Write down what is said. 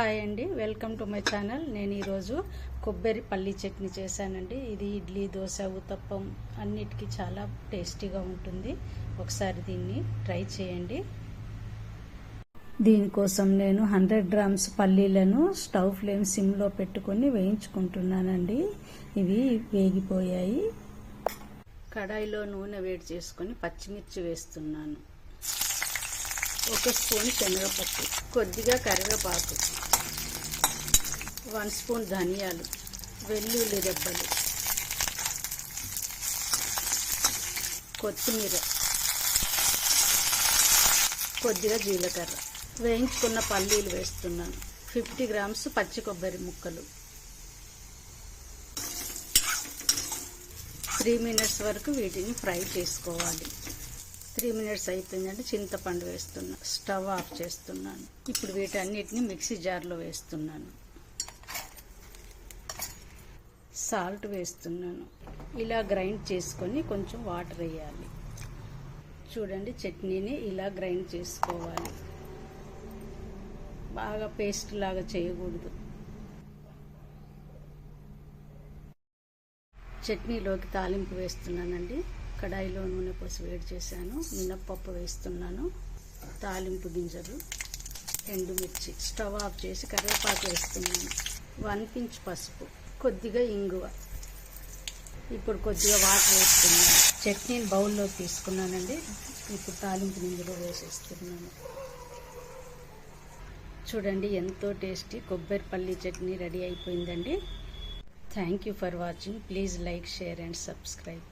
Hi అండి welcome to my channel. నేను ఈరోజు కొబ్బరి పల్లి చట్నీ చేశానండి. ఇది ఇడ్లీ దోశ ఉతప్పం అన్నిటికీ చాలా టేస్టీగా ఉంటుంది. ఒకసారి దీన్ని ట్రై చేయండి. దీనికోసం నేను హండ్రెడ్ గ్రామ్స్ పల్లీలను స్టవ్ ఫ్లేమ్ సిమ్లో పెట్టుకొని వేయించుకుంటున్నానండి. ఇవి వేగిపోయాయి. కడాయిలో నూనె వేడి చేసుకొని పచ్చిమిర్చి వేస్తున్నాను. ఒక స్పూన్ శనగపప్పు కొద్దిగా కరివేపాకు వన్ స్పూన్ ధనియాలు వెల్లుల్లి రెబ్బలు కొత్తిమీర కొద్దిగా జీలకర్ర. వేయించుకున్న పల్లీలు వేస్తున్నాను. ఫిఫ్టీ గ్రామ్స్ పచ్చి కొబ్బరి ముక్కలు. త్రీ మినిట్స్ వరకు వీటిని ఫ్రై చేసుకోవాలి. త్రీ మినిట్స్ అయిపోయిందంటే చింతపండు వేస్తున్నా స్టవ్ ఆఫ్ చేస్తున్నాను. ఇప్పుడు వీటన్నిటిని మిక్సీ జార్లో వేస్తున్నాను. సాల్ట్ వేస్తున్నాను. ఇలా గ్రైండ్ చేసుకొని కొంచెం వాటర్ వేయాలి. చూడండి చట్నీని ఇలా గ్రైండ్ చేసుకోవాలి. బాగా పేస్ట్ లాగా చేయకూడదు. చట్నీలోకి తాలింపు వేస్తున్నానండి. కడాయిలో నూనె పోసి వేడి చేశాను. మినప్పప్పు వేస్తున్నాను. తాలింపు గింజలు ఎండుమిర్చి స్టవ్ ఆఫ్ చేసి కరివేపాకు వేస్తున్నాను. వన్ పించ్ పసుపు కొద్దిగా ఇంగువ. ఇప్పుడు కొద్దిగా వాటర్ వేస్తున్నాను. చట్నీని బౌల్లో తీసుకున్నానండి. ఇప్పుడు తాలింపు గింజలు వేసేస్తున్నాను. చూడండి ఎంతో టేస్టీ కొబ్బరి పల్లి చట్నీ రెడీ అయిపోయిందండి. Thank you for watching please like share and subscribe